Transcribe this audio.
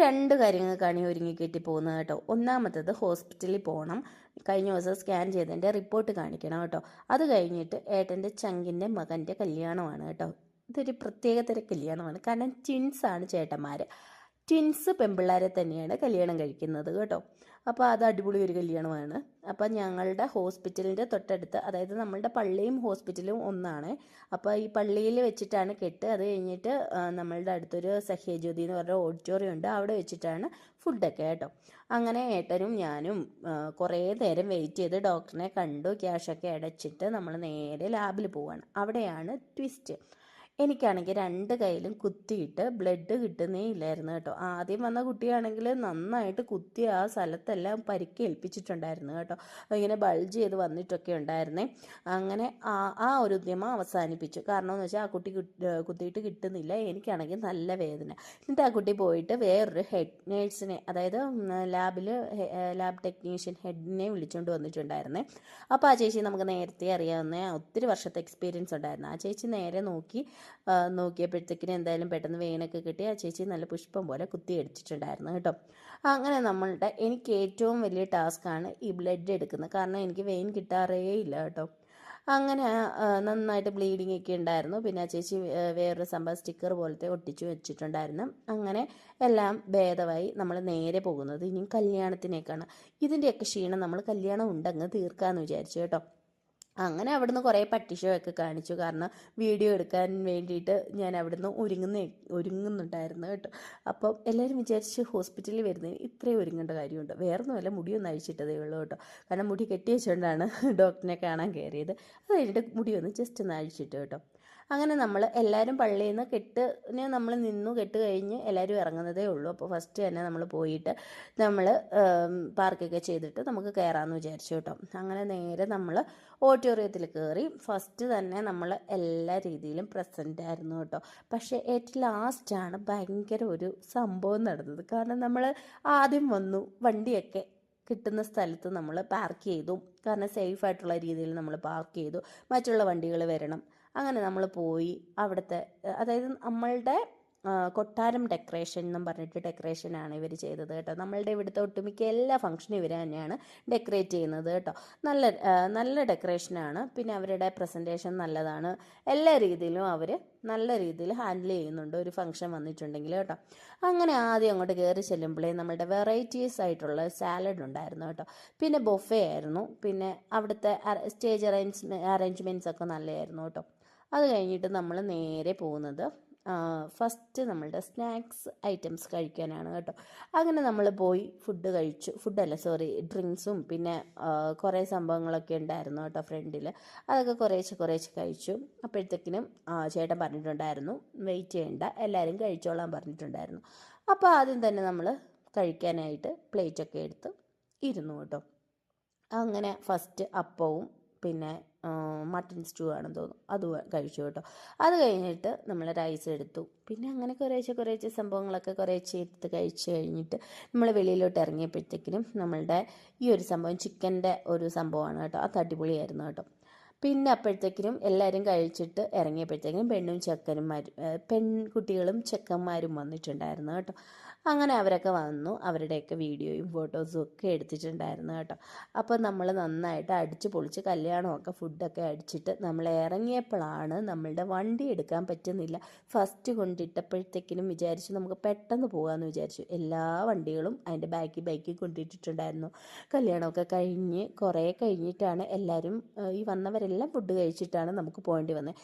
രണ്ട് കാര്യങ്ങൾക്കാണ് ഈ ഒരുങ്ങിക്കെട്ടി പോകുന്നത് കേട്ടോ. ഒന്നാമത്തത് ഹോസ്പിറ്റലിൽ പോകണം. കഴിഞ്ഞ ദിവസം സ്കാൻ ചെയ്തതിന്റെ റിപ്പോർട്ട് കാണിക്കണം കേട്ടോ. അത് കഴിഞ്ഞിട്ട് ഏട്ടന്റെ ചങ്കിന്റെ മകന്റെ കല്യാണമാണ് കേട്ടോ. ഇതൊരു പ്രത്യേകതര കല്യാണമാണ്. കാരണം ട്വിൻസാണ് ചേട്ടന്മാർ ട്വിൻസ് പെമ്പിള്ളാരെ തന്നെയാണ് കല്യാണം കഴിക്കുന്നത് കേട്ടോ. അപ്പോൾ അത് അടിപൊളി ഒരു കല്യാണമാണ്. അപ്പോൾ ഞങ്ങളുടെ ഹോസ്പിറ്റലിന്റെ തൊട്ടടുത്ത് അതായത് നമ്മളുടെ പള്ളിയും ഹോസ്പിറ്റലും ഒന്നാണ്. അപ്പോൾ ഈ പള്ളിയിൽ വെച്ചിട്ടാണ് കെട്ട്. അത് കഴിഞ്ഞിട്ട് നമ്മളുടെ അടുത്തൊരു സഹ്യജ്യോതി എന്ന് പറഞ്ഞ ഓഡിറ്റോറിയം ഉണ്ട്. അവിടെ വെച്ചിട്ടാണ് ഫുഡൊക്കെ കേട്ടോ. അങ്ങനെ ഏട്ടനും ഞാനും കുറേ നേരം വെയിറ്റ് ചെയ്ത് ഡോക്ടറിനെ കണ്ടു. ക്യാഷൊക്കെ അടച്ചിട്ട് നമ്മൾ നേരെ ലാബിൽ പോവാണ്. അവിടെയാണ് ട്വിസ്റ്റ്. എനിക്കാണെങ്കിൽ രണ്ട് കയ്യിലും കുത്തിയിട്ട് ബ്ലഡ് കിട്ടുന്നേ ഇല്ലായിരുന്നു കേട്ടോ. ആദ്യം വന്ന കുട്ടിയാണെങ്കിൽ നന്നായിട്ട് കുത്തി ആ സ്ഥലത്തെല്ലാം പരിക്ക് ഏൽപ്പിച്ചിട്ടുണ്ടായിരുന്നു കേട്ടോ. ഇങ്ങനെ ബൾജ് ചെയ്ത് വന്നിട്ടൊക്കെ ഉണ്ടായിരുന്നേ. അങ്ങനെ ആ ആ ഒരു ഉദ്യമം അവസാനിപ്പിച്ചു. കാരണം എന്ന് വെച്ചാൽ ആ കുട്ടി കുത്തിയിട്ട് കിട്ടുന്നില്ല. എനിക്കാണെങ്കിൽ നല്ല വേദന. എന്നിട്ട് ആ കുട്ടി പോയിട്ട് വേറൊരു ഹെഡ് നേഴ്സിനെ അതായത് ലാബിൽ ലാബ് ടെക്നീഷ്യൻ ഹെഡിനെ വിളിച്ചുകൊണ്ട് വന്നിട്ടുണ്ടായിരുന്നേ. അപ്പോൾ ആ ചേച്ചി നമുക്ക് നേരത്തെ അറിയാവുന്ന ഒത്തിരി വർഷത്തെ എക്സ്പീരിയൻസ് ഉണ്ടായിരുന്നു. ആ ചേച്ചി നേരെ നോക്കി നോക്കിയപ്പോഴത്തേക്കിന് എന്തായാലും പെട്ടെന്ന് വെയിനൊക്കെ കിട്ടി. ആ ചേച്ചി നല്ല പുഷ്പം പോലെ കുത്തി അടിച്ചിട്ടുണ്ടായിരുന്നു കേട്ടോ. അങ്ങനെ നമ്മളുടെ എനിക്ക് ഏറ്റവും വലിയ ടാസ്ക്കാണ് ഈ ബ്ലഡ് എടുക്കുന്നത്. കാരണം എനിക്ക് വെയിൻ കിട്ടാറേ ഇല്ല കേട്ടോ. അങ്ങനെ നന്നായിട്ട് ബ്ലീഡിങ് ഒക്കെ ഉണ്ടായിരുന്നു. പിന്നെ ആ ചേച്ചി വേറൊരു സംഭവം സ്റ്റിക്കർ പോലത്തെ ഒട്ടിച്ചു വെച്ചിട്ടുണ്ടായിരുന്നു. അങ്ങനെ എല്ലാം ഭേദമായി നമ്മൾ നേരെ പോകുന്നത് ഇനിയും കല്യാണത്തിനേക്കാണ്. ഇതിന്റെയൊക്കെ ക്ഷീണം നമ്മൾ കല്യാണം ഉണ്ടങ്ങ് തീർക്കാമെന്ന് വിചാരിച്ചു കേട്ടോ. അങ്ങനെ അവിടുന്ന് കുറേ പട്ടിഷോ ഒക്കെ കാണിച്ചു. കാരണം വീഡിയോ എടുക്കാൻ വേണ്ടിയിട്ട് ഞാൻ അവിടുന്ന് ഒരുങ്ങുന്ന ഒരുങ്ങുന്നുണ്ടായിരുന്നു കേട്ടോ. അപ്പോൾ എല്ലാവരും വിചാരിച്ച് ഹോസ്പിറ്റലിൽ വരുന്നതിന് ഇത്രയും ഒരുങ്ങേണ്ട കാര്യമുണ്ട്? വേറൊന്നുമല്ല മുടിയൊന്നും അഴിച്ചിട്ടതേ ഉള്ളൂ കേട്ടോ. കാരണം മുടി കെട്ടി വെച്ചുകൊണ്ടാണ് ഡോക്ടറിനെ കാണാൻ കയറിയത്. അത് കഴിഞ്ഞിട്ട് മുടിയൊന്ന് ജസ്റ്റ് ഒന്ന് അഴിച്ചിട്ട് കേട്ടോ. അങ്ങനെ നമ്മൾ എല്ലാവരും പള്ളിയിൽ നിന്ന് കെട്ടിന് നമ്മൾ നിന്നു കെട്ട് കഴിഞ്ഞ് എല്ലാവരും ഇറങ്ങുന്നതേ ഉള്ളൂ. അപ്പോൾ ഫസ്റ്റ് തന്നെ നമ്മൾ പോയിട്ട് നമ്മൾ പാർക്കൊക്കെ ചെയ്തിട്ട് നമുക്ക് കയറാമെന്ന് വിചാരിച്ചു കേട്ടോ. അങ്ങനെ നേരെ നമ്മൾ ഓഡിറ്റോറിയത്തിൽ കയറി ഫസ്റ്റ് തന്നെ നമ്മൾ എല്ലാ രീതിയിലും പ്രസന്റ് ആയിരുന്നു കേട്ടോ. പക്ഷേ ഏറ്റവും ലാസ്റ്റാണ് ഭയങ്കര ഒരു സംഭവം നടന്നത്. കാരണം നമ്മൾ ആദ്യം വന്നു വണ്ടിയൊക്കെ കിട്ടുന്ന സ്ഥലത്ത് നമ്മൾ പാർക്ക് ചെയ്തു. കാരണം സേഫ് ആയിട്ടുള്ള രീതിയിൽ നമ്മൾ പാർക്ക് ചെയ്തു. മറ്റുള്ള വണ്ടികൾ വരണം. അങ്ങനെ നമ്മൾ പോയി അവിടുത്തെ അതായത് നമ്മളുടെ കൊട്ടാരം ഡെക്കറേഷൻ എന്നും പറഞ്ഞിട്ട് ഡെക്കറേഷൻ ആണ് ഇവർ ചെയ്തത് കേട്ടോ. നമ്മളുടെ ഇവിടുത്തെ ഒട്ടുമിക്ക എല്ലാ ഫംഗ്ഷനും ഇവർ തന്നെയാണ് ഡെക്കറേറ്റ് ചെയ്യുന്നത് കേട്ടോ. നല്ല നല്ല ഡെക്കറേഷനാണ് പിന്നെ അവരുടെ പ്രസന്റേഷൻ നല്ലതാണ്. എല്ലാ രീതിയിലും അവർ നല്ല രീതിയിൽ ഹാൻഡിൽ ചെയ്യുന്നുണ്ട്. ഒരു ഫംഗ്ഷൻ വന്നിട്ടുണ്ടെങ്കിൽ കേട്ടോ. അങ്ങനെ ആദ്യം അങ്ങോട്ട് കയറി ചെല്ലുമ്പോഴേ നമ്മളുടെ വെറൈറ്റീസ് ആയിട്ടുള്ള സാലഡ് ഉണ്ടായിരുന്നു കേട്ടോ. പിന്നെ ബൊഫേ ആയിരുന്നു. പിന്നെ അവിടുത്തെ സ്റ്റേജ് അറേഞ്ച് അറേഞ്ച്മെന്റ്സ് ഒക്കെ നല്ലതായിരുന്നു കേട്ടോ. അത് കഴിഞ്ഞിട്ട് നമ്മൾ നേരെ പോകുന്നത് ഫസ്റ്റ് നമ്മളുടെ സ്നാക്സ് ഐറ്റംസ് കഴിക്കാനാണ് കേട്ടോ. അങ്ങനെ നമ്മൾ പോയി ഫുഡ് കഴിച്ചു. ഫുഡല്ല സോറി ഡ്രിങ്ക്സും പിന്നെ കുറേ സംഭവങ്ങളൊക്കെ ഉണ്ടായിരുന്നു കേട്ടോ ഫ്രണ്ടിൽ അതൊക്കെ കുറേശ്ശെ കുറേശ്ശെ കഴിച്ചു. അപ്പോഴത്തേക്കിനും ചേട്ടൻ പറഞ്ഞിട്ടുണ്ടായിരുന്നു വെയിറ്റ് ചെയ്യേണ്ട എല്ലാവരും കഴിച്ചോളാൻ പറഞ്ഞിട്ടുണ്ടായിരുന്നു. അപ്പോൾ ആദ്യം തന്നെ നമ്മൾ കഴിക്കാനായിട്ട് പ്ലേറ്റൊക്കെ എടുത്ത് ഇരുന്നു കേട്ടോ. അങ്ങനെ ഫസ്റ്റ് അപ്പവും പിന്നെ മട്ടൺ സ്റ്റൂ ആണെന്ന് തോന്നുന്നു. അത് കഴിച്ചു കേട്ടോ. അത് കഴിഞ്ഞിട്ട് നമ്മൾ റൈസ് എടുത്തു. പിന്നെ അങ്ങനെ കുറേശ്ശെ കുറേശ്ശെ സംഭവങ്ങളൊക്കെ കുറേശ്ശെ എടുത്ത് കഴിച്ച് കഴിഞ്ഞിട്ട് നമ്മൾ വെളിയിലോട്ട് ഇറങ്ങിയപ്പോഴത്തേക്കിനും നമ്മളുടെ ഈ ഒരു സംഭവം ചിക്കന്റെ ഒരു സംഭവമാണ് കേട്ടോ. അത് അടിപൊളിയായിരുന്നു കേട്ടോ. പിന്നെ അപ്പോഴത്തേക്കിനും എല്ലാവരും കഴിച്ചിട്ട് ഇറങ്ങിയപ്പോഴത്തേക്കിനും പെണ്ണും ചെക്കനും പെൺകുട്ടികളും ചെക്കന്മാരും വന്നിട്ടുണ്ടായിരുന്നു കേട്ടോ. അങ്ങനെ അവരൊക്കെ വന്നു. അവരുടെയൊക്കെ വീഡിയോയും ഫോട്ടോസും ഒക്കെ എടുത്തിട്ടുണ്ടായിരുന്നു കേട്ടോ. അപ്പോൾ നമ്മൾ നന്നായിട്ട് അടിച്ച് പൊളിച്ച് കല്യാണമൊക്കെ ഫുഡൊക്കെ അടിച്ചിട്ട് നമ്മൾ ഇറങ്ങിയപ്പോഴാണ് നമ്മളുടെ വണ്ടി എടുക്കാൻ പറ്റുന്നില്ല. ഫസ്റ്റ് കൊണ്ടിട്ടപ്പോഴത്തേക്കിനും വിചാരിച്ചു നമുക്ക് പെട്ടെന്ന് പോകാമെന്ന് വിചാരിച്ചു. എല്ലാ വണ്ടികളും അതിന്റെ ബാക്കി ബാക്കി കൊണ്ടിട്ടിട്ടുണ്ടായിരുന്നു. കല്യാണമൊക്കെ കഴിഞ്ഞ് കുറേ കഴിഞ്ഞിട്ടാണ് എല്ലാവരും ഈ വന്നവരെല്ലാം ഫുഡ് കഴിച്ചിട്ടാണ് നമുക്ക് പോകേണ്ടി വന്നത്.